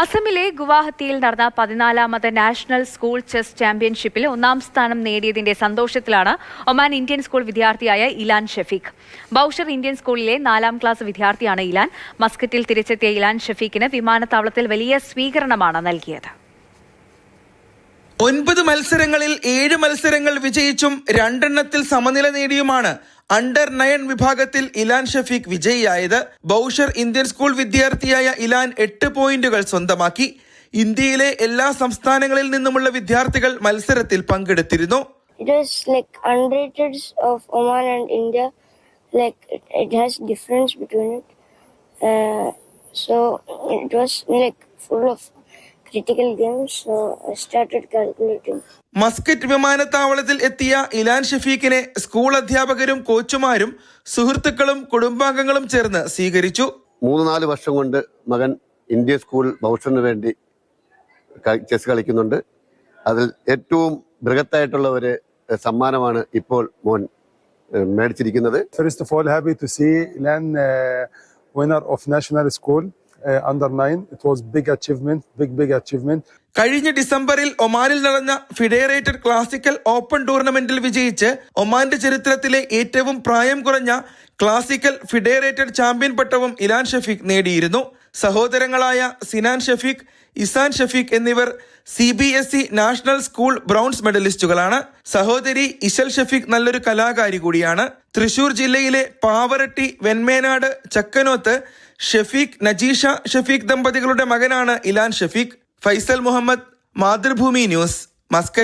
അസമിലെ ഗുവാഹത്തിയിൽ നടന്ന പതിനാലാമത് നാഷണൽ സ്കൂൾ ചെസ് ചാമ്പ്യൻഷിപ്പിൽ ഒന്നാം സ്ഥാനം നേടിയതിന്റെ സന്തോഷത്തിലാണ് ഒമാൻ ഇന്ത്യൻ സ്കൂൾ വിദ്യാർത്ഥിയായ ഇലാൻ ഷഫീഖ്. ബൌഷർ ഇന്ത്യൻ സ്കൂളിലെ നാലാം ക്ലാസ് വിദ്യാർത്ഥിയാണ് ഇലാൻ. മസ്കറ്റിൽ തിരിച്ചെത്തിയ ഇലാൻ ഷഫീഖിന് വിമാനത്താവളത്തിൽ വലിയ സ്വീകരണമാണ് നൽകിയത്. ഒൻപത് മത്സരങ്ങളിൽ ഏഴ് മത്സരങ്ങൾ വിജയിച്ചും രണ്ടെണ്ണത്തിൽ സമനില നേടിയുമാണ് അണ്ടർ നയൻ വിഭാഗത്തിൽ ഇലാൻ ഷഫീഖ് വിജയിയായത്. ബൌഷർ ഇന്ത്യൻ സ്കൂൾ വിദ്യാർത്ഥിയായ ഇലാൻ എട്ട് പോയിന്റുകൾ സ്വന്തമാക്കി. ഇന്ത്യയിലെ എല്ലാ സംസ്ഥാനങ്ങളിൽ നിന്നുമുള്ള വിദ്യാർത്ഥികൾ മത്സരത്തിൽ പങ്കെടുത്തിരുന്നു. It. Uh, was critical games. So I started calculating. Muscat വിമാനത്താവളത്തിൽ എത്തിയ ഇലാൻ ഷഫീഖിനെ സ്കൂൾ അധ്യാപകരും കോച്ചുമാരും സുഹൃത്തുക്കളും കുടുംബാംഗങ്ങളും ചേർന്ന് സ്വീകരിച്ചു മൂന്ന് നാല് വർഷം കൊണ്ട് മകൻ ഇന്ത്യ സ്കൂൾ ബൗഷന് വേണ്ടി ചെസ് കളിക്കുന്നുണ്ട് അതിൽ ഏറ്റവും ബൃഹത്തായിട്ടുള്ള ഒരു സമ്മാനമാണ് ഇപ്പോൾ മോൻ മേടിച്ചിരിക്കുന്നത് First of too happy to see Ilan national winner of national school nine it was big achievement big big achievement. കഴിഞ്ഞ ഡിസംബറിൽ ഒമാനിൽ നടന്ന ഫിഡേറേറ്റഡ് ക്ലാസിക്കൽ ഓപ്പൺ ടൂർണമെന്റിൽ വിജയിച്ച് ഒമാന്റെ ചരിത്രത്തിലെ ഏറ്റവും പ്രായം കുറഞ്ഞ ക്ലാസിക്കൽ ഫിഡേറേറ്റഡ് ചാമ്പ്യൻ പട്ടവും ഇലാൻ ഷഫീഖ് നേടിയിരുന്നു. സഹോദരങ്ങളായ സിനാൻ ഷഫീഖ് ഇസാൻ ഷഫീഖ് എന്നിവർ C B S E national school bronze മെഡലിസ്റ്റുകളാണ്. സഹോദരി ഇശൽ ഷഫീഖ് നല്ലൊരു കലാകാരി കൂടിയാണ്. തൃശൂർ ജില്ലയിലെ പാവറട്ടി വെൺമേനാട് ചക്കനോത്ത് ഷഫീഖ് നജീഷ ഷഫീഖ് ദമ്പതികളുടെ മകനാണ് Ilan Shafeeq. Faisal Muhammad Mathrubhumi news Muscat.